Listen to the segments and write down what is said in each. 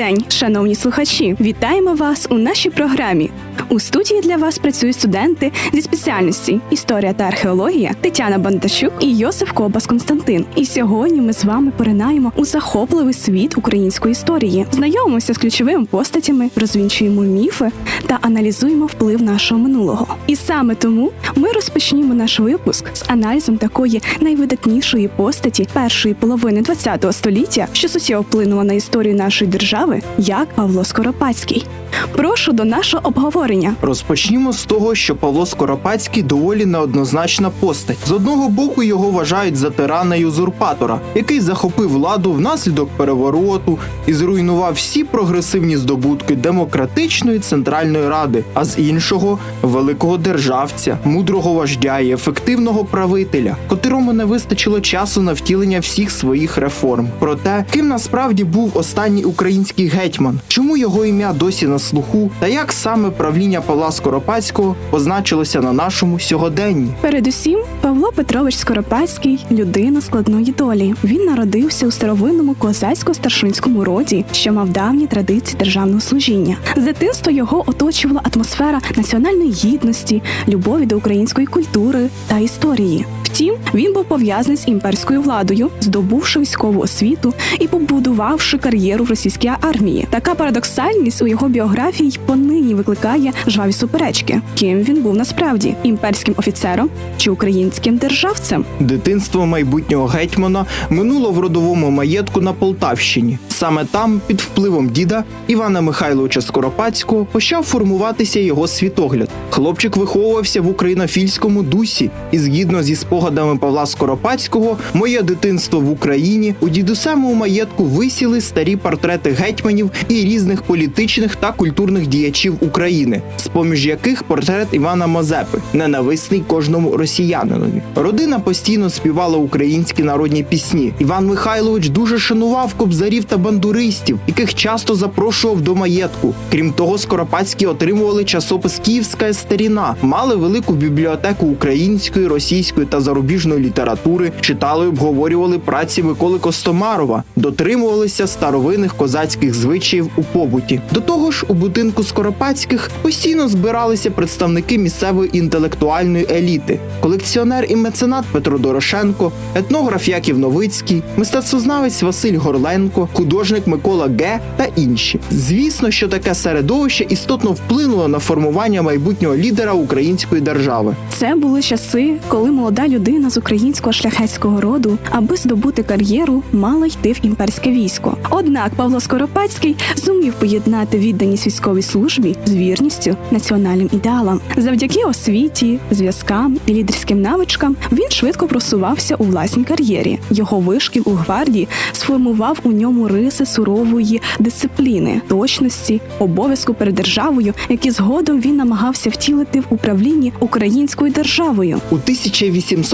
День, шановні слухачі! Вітаємо вас у нашій програмі. У студії для вас працюють студенти зі спеціальності історія та археологія Тетяна Бондарчук і Йосиф Кобас Константин. І сьогодні ми з вами поринаємо у захопливий світ української історії, знайомимося з ключовими постатями, розвінчуємо міфи та аналізуємо вплив нашого минулого. І саме тому ми розпочнімо наш випуск з аналізом такої найвидатнішої постаті першої половини ХХ століття, що суттєво вплинула на історію нашої держави, як Павло Скоропадський. Прошу до нашого обговорення. Розпочнімо з того, що Павло Скоропадський доволі неоднозначна постать. З одного боку його вважають за тирана й узурпатора, який захопив владу внаслідок перевороту і зруйнував всі прогресивні здобутки демократичної центральної ради, а з іншого великого державця, мудрого вождя і ефективного правителя, котрому не вистачило часу на втілення всіх своїх реформ. Проте, ким насправді був останній український гетьман, чому його ім'я досі на слуху, та як саме правління Павла Скоропадського позначилося на нашому сьогоденні. Передусім, Павло Петрович Скоропадський людина складної долі. Він народився у старовинному козацько-старшинському роді, що мав давні традиції державного служіння. З дитинства його оточувала атмосфера національної гідності, любові до української культури та історії. Втім, він був пов'язаний з імперською владою, здобувши військову освіту і побудувавши кар'єру в російській армії. Така парадоксальність у його біографії й понині викликає жваві суперечки. Ким він був насправді імперським офіцером чи українським державцем? Дитинство майбутнього гетьмана минуло в родовому маєтку на Полтавщині. Саме там, під впливом діда Івана Михайловича Скоропадського, почав формуватися його світогляд. Хлопчик виховувався в українофільському дусі, і згідно зі спогадами Павла Скоропадського, моє дитинство в Україні у дідусевому маєтку висіли старі портрети гетьманів і різних політичних та культурних діячів України, з поміж яких портрет Івана Мазепи, ненависний кожному росіянинові. Родина постійно співала українські народні пісні. Іван Михайлович дуже шанував кобзарів та бандуристів, яких часто запрошував до маєтку. Крім того, Скоропадські отримували часопис Київська старіна, мали велику бібліотеку української, російської та зарубіжної літератури, читали, і обговорювали праці Миколи Костомарова, дотримувалися старовинних козацьких звичаїв у побуті. До того ж, у будинку Скоропадських постійно збиралися представники місцевої інтелектуальної еліти, колекціонер і меценат Петро Дорошенко, етнограф Яків Новицький, мистецтвознавець Василь Горленко, художник Микола Ге та інші. Звісно, що таке середовище істотно вплинуло на формування майбутнього лідера української держави. Це були часи, коли молода людина з українського шляхетського роду, аби здобути кар'єру, мала йти в імперське військо. Однак Павло Скоропадський зумів поєднати відданість військовій службі з вірністю національним ідеалам. Завдяки освіті, зв'язкам і лідерським навичкам він швидко просувався у власній кар'єрі. Його вишкіл у гвардії сформував у ньому риси сурової дисципліни, точності, обов'язку перед державою, які згодом він намагався втілити в управлінні українською державою. У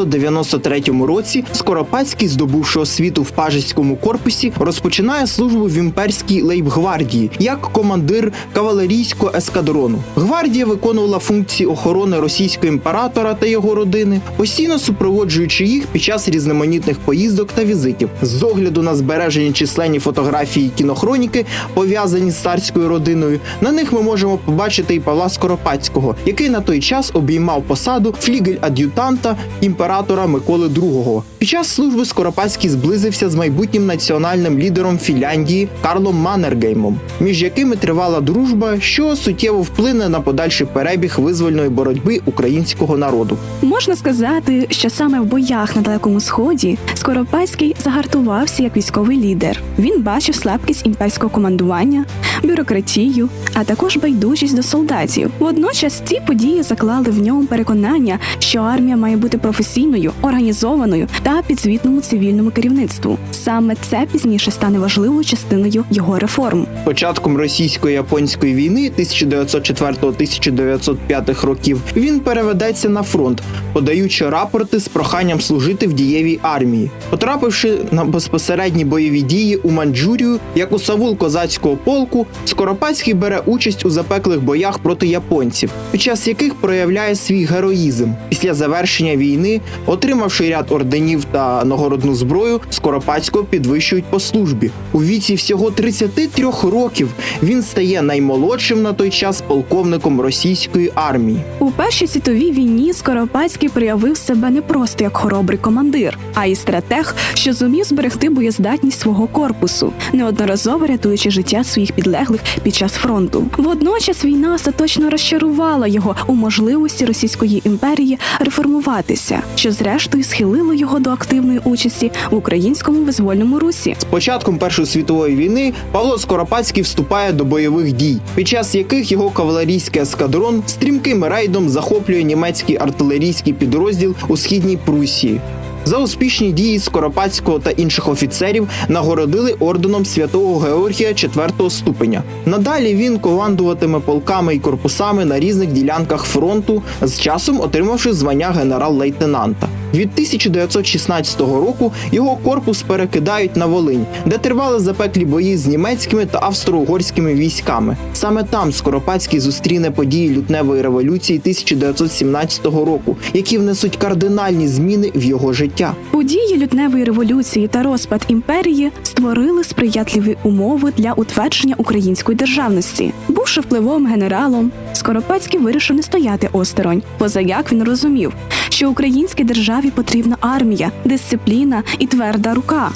1893 році Скоропадський, здобувши освіту в пажеському корпусі, розпочинає службу в імперській лейбгвардії як командир кавалерійського ескадрону. Гвардія виконувала функції охорони російського імператора та його родини, постійно супроводжуючи їх під час різноманітних поїздок та візитів. З огляду на збережені численні фотографії кінохроніки, пов'язані з царською родиною, на них ми можемо побачити і Павла Скоропадського, який на той час обіймав посаду флігель-ад'ютанта імператора Миколи II. Під час служби Скоропадський зблизився з майбутнім національним лідером Фінляндії Карлом Маннергеймом, між якими тривала дружба, що суттєво вплине на подальший перебіг визвольної боротьби українського народу. Можна сказати, що саме в боях на далекому сході Скоропадський загартувався як військовий лідер. Він бачив слабкість імперського командування, бюрократію, а також байдужість до солдатів. Водночас ці події заклали в ньому переконання, що армія має бути професійною професійною, організованою та підзвітному цивільному керівництву. Саме це пізніше стане важливою частиною його реформ. Початком російсько-японської війни 1904-1905 років він переведеться на фронт, подаючи рапорти з проханням служити в дієвій армії. Потрапивши на безпосередні бойові дії у Маньчжурію, як у Савул козацького полку, Скоропадський бере участь у запеклих боях проти японців, під час яких проявляє свій героїзм. Після завершення війни, отримавши ряд орденів та нагородну зброю, Скоропадського підвищують по службі. У віці всього 33 років він стає наймолодшим на той час полковником російської армії. У першій світовій війні Скоропадський проявив себе не просто як хоробрий командир, а й стратег, що зумів зберегти боєздатність свого корпусу, неодноразово рятуючи життя своїх підлеглих під час фронту. Водночас війна остаточно розчарувала його у можливості Російської імперії реформуватися, що зрештою схилило його до активної участі в українському визвольному русі. З початком Першої світової війни Павло Скоропадський вступає до бойових дій, під час яких його кавалерійський ескадрон стрімким рейдом захоплює німецький артилерійський підрозділ у східній Прусії. За успішні дії Скоропадського та інших офіцерів нагородили орденом святого Георгія 4 ступеня. Надалі він командуватиме полками і корпусами на різних ділянках фронту, з часом отримавши звання генерал-лейтенанта. Від 1916 року його корпус перекидають на Волинь, де тривали запеклі бої з німецькими та австро-угорськими військами. Саме там Скоропадський зустріне події лютневої революції 1917 року, які внесуть кардинальні зміни в його життя. Події лютневої революції та розпад імперії створили сприятливі умови для утвердження української державності. Бувши впливовим генералом, Скоропадський вирішив не стояти осторонь, поза як він розумів, що українській державі потрібна армія, дисципліна і тверда рука.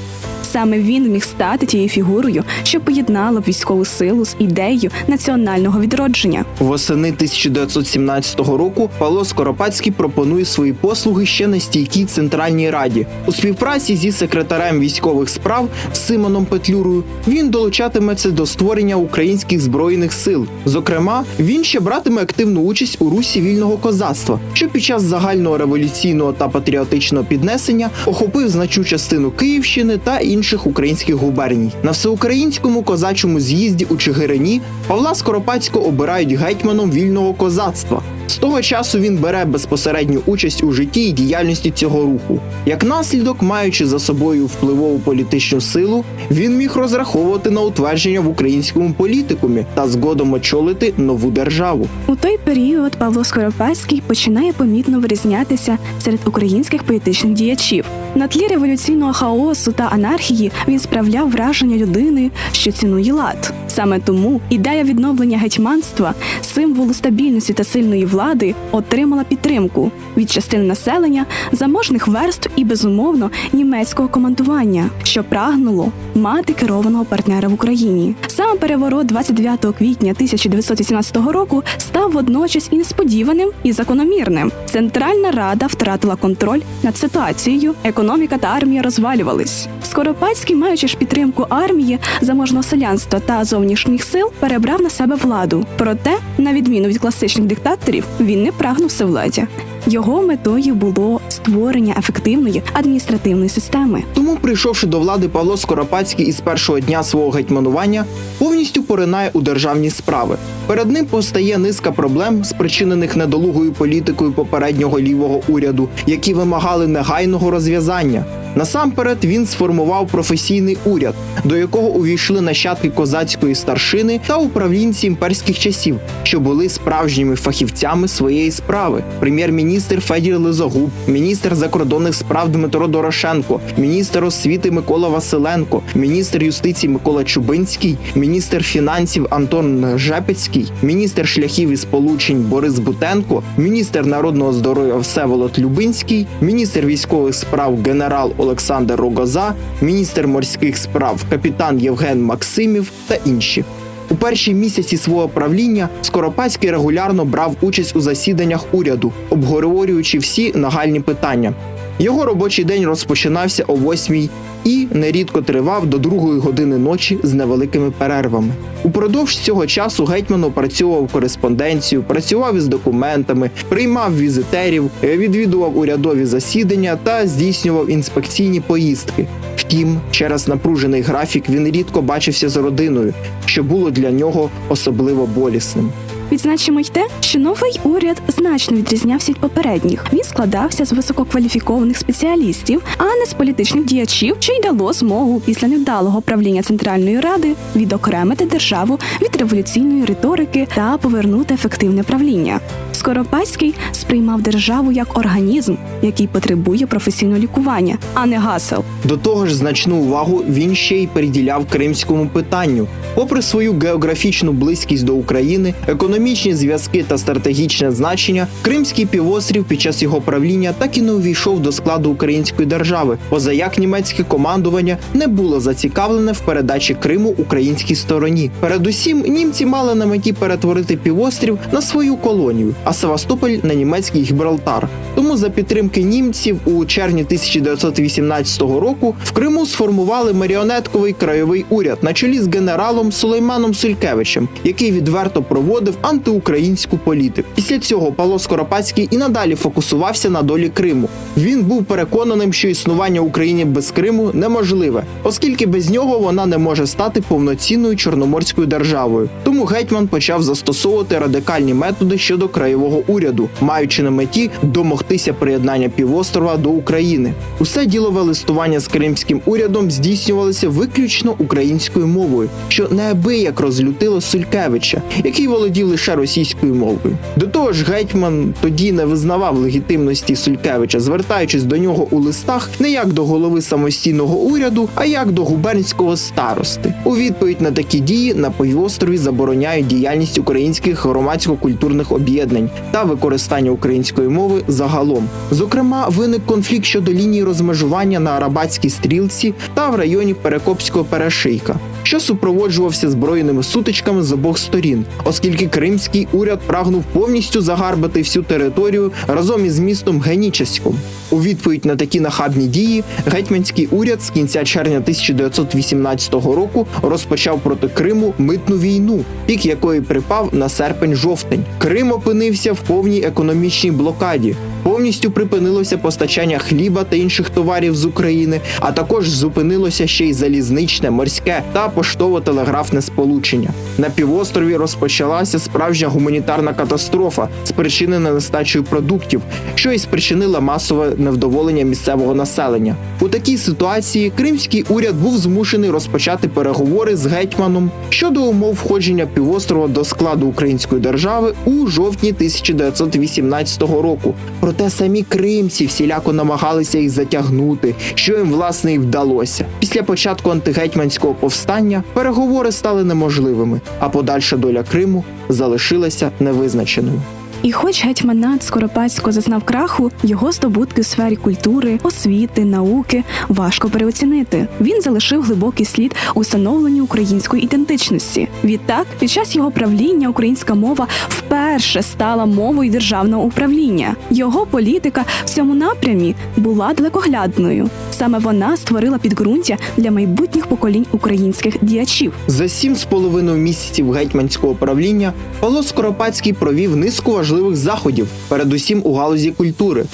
Саме він міг стати тією фігурою, що поєднала військову силу з ідеєю національного відродження. Восени 1917 року Павло Скоропадський пропонує свої послуги ще на стійкій центральній раді. У співпраці зі секретарем військових справ Симоном Петлюрою він долучатиметься до створення українських збройних сил. Зокрема, він ще братиме активну участь у русі вільного козацтва, що під час загального революційного та патріотичного піднесення охопив значну частину Київщини та інших українських губерній. На всеукраїнському козачому з'їзді у Чигирині Павла Скоропадського обирають гетьманом вільного козацтва. З того часу він бере безпосередню участь у житті і діяльності цього руху. Як наслідок, маючи за собою впливову політичну силу, він міг розраховувати на утвердження в українському політикумі та згодом очолити нову державу. У той період Павло Скоропадський починає помітно вирізнятися серед українських політичних діячів. На тлі революційного хаосу та анархії він справляв враження людини, що цінує лад. Саме тому ідея відновлення гетьманства, символу стабільності та сильної влади, отримала підтримку від частини населення, заможних верств і безумовно німецького командування, що прагнуло мати керованого партнера в Україні. Саме переворот 29 квітня 1918 року став водночас і несподіваним, і закономірним. Центральна рада втратила контроль над ситуацією, економіка та армія розвалювались. Скоропадський, маючи ж підтримку армії, заможного селянства та зовнішніх сил, перебрав на себе владу. Проте, на відміну від класичних диктаторів, він не прагнув всевладдя. Його метою було створення ефективної адміністративної системи. Тому, прийшовши до влади, Павло Скоропадський із першого дня свого гетьманування повністю поринає у державні справи. Перед ним постає низка проблем, спричинених недолугою політикою попереднього лівого уряду, які вимагали негайного розв'язання. Насамперед він сформував професійний уряд, до якого увійшли нащадки козацької старшини та управлінці імперських часів, що були справжніми фахівцями своєї справи. Прем'єр-міністр Федір Лизогуб, міністр закордонних справ Дмитро Дорошенко, міністр освіти Микола Василенко, міністр юстиції Микола Чубинський, міністр фінансів Антон Жепецький, міністр шляхів і сполучень Борис Бутенко, міністр народного здоров'я Всеволод Любинський, міністр військових справ генерал Олександр Рогоза, міністр морських справ капітан Євген Максимів та інші. У перші місяці свого правління Скоропадський регулярно брав участь у засіданнях уряду, обговорюючи всі нагальні питання. Його робочий день розпочинався о 8 і нерідко тривав до другої години ночі з невеликими перервами. Упродовж цього часу гетьман опрацьовував кореспонденцію, працював із документами, приймав візитерів, відвідував урядові засідання та здійснював інспекційні поїздки. Втім, через напружений графік він рідко бачився з родиною, що було для нього особливо болісним. Відзначимо й те, що новий уряд значно відрізнявся від попередніх. Він складався з висококваліфікованих спеціалістів, а не з політичних діячів, що й дало змогу після невдалого правління Центральної Ради відокремити державу від революційної риторики та повернути ефективне правління. Скоропадський сприймав державу як організм, який потребує професійного лікування, а не гасел. До того ж, значну увагу він ще й приділяв кримському питанню. Попри свою географічну близькість до України, економічні зв'язки та стратегічне значення, Кримський півострів під час його правління так і не увійшов до складу української держави, позаяк німецьке командування не було зацікавлене в передачі Криму українській стороні. Передусім, німці мали на меті перетворити півострів на свою колонію, а Севастополь на німецький Гібралтар. Тому за підтримки німців у червні 1918 року в Криму сформували маріонетковий краєвий уряд на чолі з генералом Сулейманом Сулькевичем, який відверто проводив антиукраїнську політику. Після цього Павло Скоропадський і надалі фокусувався на долі Криму. Він був переконаним, що існування України без Криму неможливе, оскільки без нього вона не може стати повноцінною чорноморською державою. Тому гетьман почав застосовувати радикальні методи щодо краєвого уряду, маючи на меті домогтися приєднання півострова до України. Усе ділове листування з кримським урядом здійснювалося виключно українською мовою, що неабияк розлютило Сулькевича, який володів лише російською мовою. До того ж, гетьман тоді не визнавав легітимності Сулькевича, звертаючись до нього у листах не як до голови самостійного уряду, а як до губернського старости. У відповідь на такі дії на півострові забороняють діяльність українських громадсько-культурних об'єднань та використання української мови загалом. Зокрема, виник конфлікт щодо лінії розмежування на Арабатській стрілці та в районі Перекопського перешийка, що супроводжувався збройними сутичками з обох сторін, оскільки кримський уряд прагнув повністю загарбати всю територію разом із містом Генічеськом. У відповідь на такі нахабні дії гетьманський уряд з кінця червня 1918 року розпочав проти Криму митну війну, пік якої припав на серпень-жовтень. Крим опинився в повній економічній блокаді. Повністю припинилося постачання хліба та інших товарів з України, а також зупинилося ще й залізничне, морське та поштово-телеграфне сполучення. На півострові розпочалася справжня гуманітарна катастрофа, спричинена нестачею продуктів, що й спричинила масове невдоволення місцевого населення. У такій ситуації кримський уряд був змушений розпочати переговори з гетьманом щодо умов входження півострова до складу української держави у жовтні 1918 року. Проте самі кримці всіляко намагалися їх затягнути, що їм власне і вдалося. Після початку антигетьманського повстання переговори стали неможливими, а подальша доля Криму залишилася невизначеною. І хоч гетьманат Скоропадського зазнав краху, його здобутки у сфері культури, освіти, науки важко переоцінити. Він залишив глибокий слід у становленні української ідентичності. Відтак, під час його правління українська мова вперше стала мовою державного управління. Його політика в цьому напрямі була далекоглядною. Саме вона створила підґрунтя для майбутніх поколінь українських діячів. За сім з половиною місяців гетьманського правління Павло Скоропадський провів низку важливих заходів, передусім у галузі культури.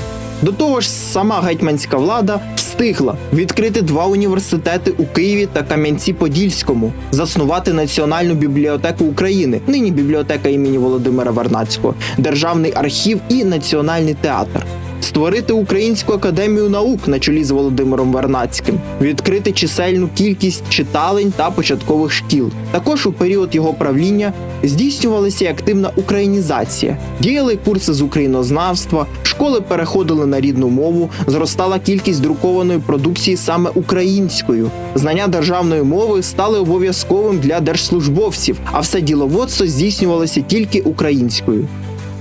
До того ж, сама гетьманська влада встигла відкрити два університети у Києві та Кам'янці-Подільському, заснувати Національну бібліотеку України, нині бібліотека імені Володимира Варнацького, державний архів і національний театр. Створити Українську академію наук на чолі з Володимиром Вернацьким, відкрити чисельну кількість читалень та початкових шкіл. Також у період його правління здійснювалася і активна українізація. Діяли курси з українознавства, школи переходили на рідну мову, зростала кількість друкованої продукції саме українською. Знання державної мови стали обов'язковим для держслужбовців, а все діловодство здійснювалося тільки українською.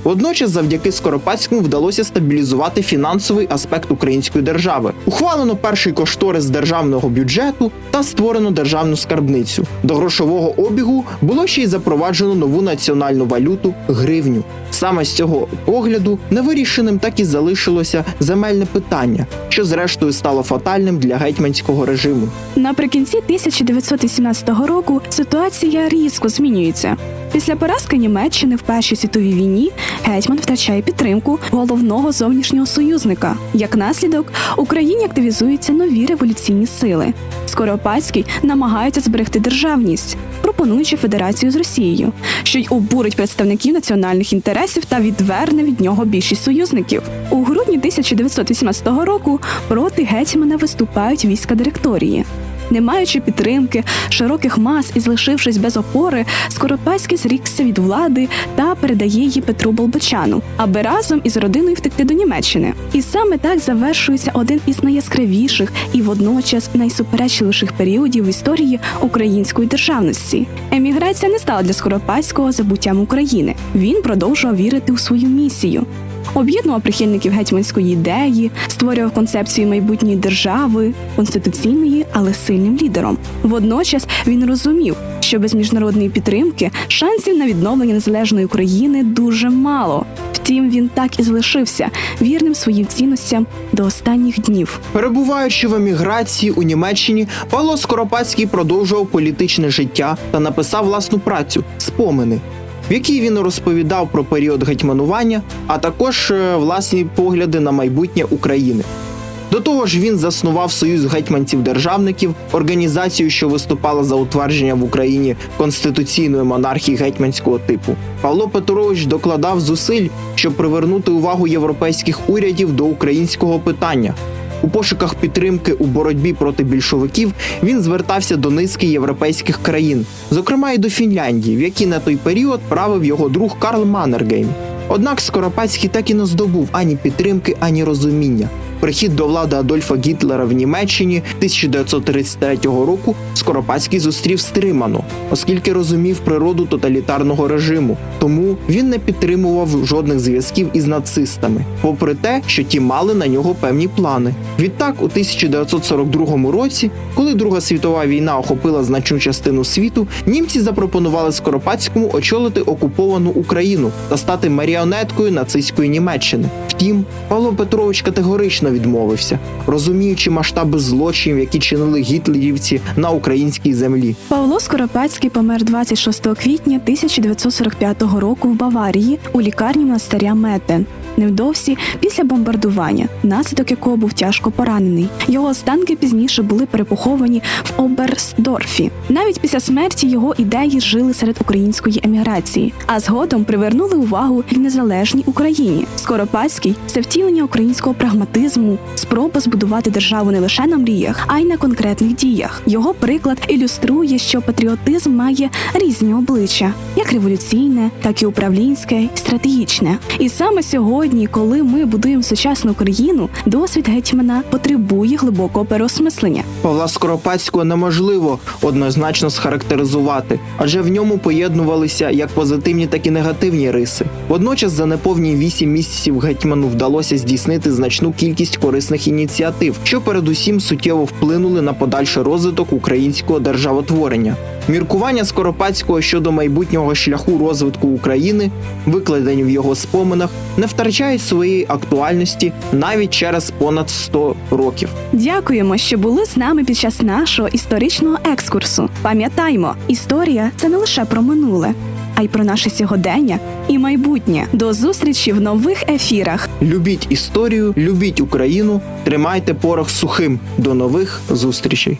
Водночас, завдяки Скоропадському вдалося стабілізувати фінансовий аспект української держави. Ухвалено перший кошторис державного бюджету та створено державну скарбницю. До грошового обігу було ще й запроваджено нову національну валюту гривню. Саме з цього погляду невирішеним так і залишилося земельне питання, що зрештою стало фатальним для гетьманського режиму. Наприкінці 1918 року ситуація різко змінюється. Після поразки Німеччини в Першій світовій війні гетьман втрачає підтримку головного зовнішнього союзника. Як наслідок, Україні активізуються нові революційні сили. Скоропадський намагається зберегти державність, пропонуючи федерацію з Росією, що й обурить представників національних інтересів та відверне від нього більшість союзників. У грудні 1918 року проти гетьмана виступають війська директорії. Не маючи підтримки широких мас і залишившись без опори, Скоропадський зрікся від влади та передає її Петру Болбочану, аби разом із родиною втекти до Німеччини. І саме так завершується один із найяскравіших і водночас найсуперечливіших періодів в історії української державності. Еміграція не стала для Скоропадського забуттям України. Він продовжував вірити у свою місію об'єднував прихильників гетьманської ідеї, створював концепцію майбутньої держави, конституційної, але сильним лідером. Водночас він розумів, що без міжнародної підтримки шансів на відновлення незалежної України дуже мало. Втім, він так і залишився вірним своїм цінностям до останніх днів. Перебуваючи в еміграції у Німеччині, Павло Скоропадський продовжував політичне життя та написав власну працю Спомини, в якій він розповідав про період гетьманування, а також е, власні погляди на майбутнє України. До того ж, він заснував Союз гетьманців-державників, організацію, що виступала за утвердження в Україні конституційної монархії гетьманського типу. Павло Петрович докладав зусиль, щоб привернути увагу європейських урядів до українського питання. У пошуках підтримки у боротьбі проти більшовиків він звертався до низки європейських країн, зокрема і до Фінляндії, в якій на той період правив його друг Карл Маннергейм. Однак Скоропадський так і не здобув ані підтримки, ані розуміння. Прихід до влади Адольфа Гітлера в Німеччині 1933 року Скоропадський зустрів стримано, оскільки розумів природу тоталітарного режиму. Тому він не підтримував жодних зв'язків із нацистами, попри те, що ті мали на нього певні плани. Відтак, у 1942 році, коли Друга світова війна охопила значну частину світу, німці запропонували Скоропадському очолити окуповану Україну та стати маріонеткою нацистської Німеччини. Втім, Павло Петрович категорично відмовився, розуміючи масштаби злочинів, які чинили гітлерівці на українській землі. Павло Скоропадський помер 26 квітня 1945 року в Баварії у лікарні монастиря Метен. Невдовзі після бомбардування, внаслідок якого був тяжко поранений. Його останки пізніше були перепоховані в Оберсдорфі. Навіть після смерті його ідеї жили серед української еміграції, а згодом привернули увагу в незалежній Україні. Скоропадський це втілення українського прагматизму, спроба збудувати державу не лише на мріях, а й на конкретних діях. Його приклад ілюструє, що патріотизм має різні обличчя, як революційне, так і управлінське, стратегічне. І саме сьогодні, коли ми будуємо сучасну країну, досвід гетьмана потребує глибокого переосмислення. Павла Скоропадського неможливо однозначно схарактеризувати, адже в ньому поєднувалися як позитивні, так і негативні риси. Водночас за неповні вісім місяців гетьману вдалося здійснити значну кількість корисних ініціатив, що передусім суттєво вплинули на подальший розвиток українського державотворення. Міркування Скоропадського щодо майбутнього шляху розвитку України, викладені в його споминах, не втрачають своєї актуальності навіть через понад 100 років. Дякуємо, що були з нами під час нашого історичного екскурсу. Пам'ятаймо, історія це не лише про минуле, а й про наше сьогодення і майбутнє. До зустрічі в нових ефірах. Любіть історію, любіть Україну, тримайте порох сухим. До нових зустрічей.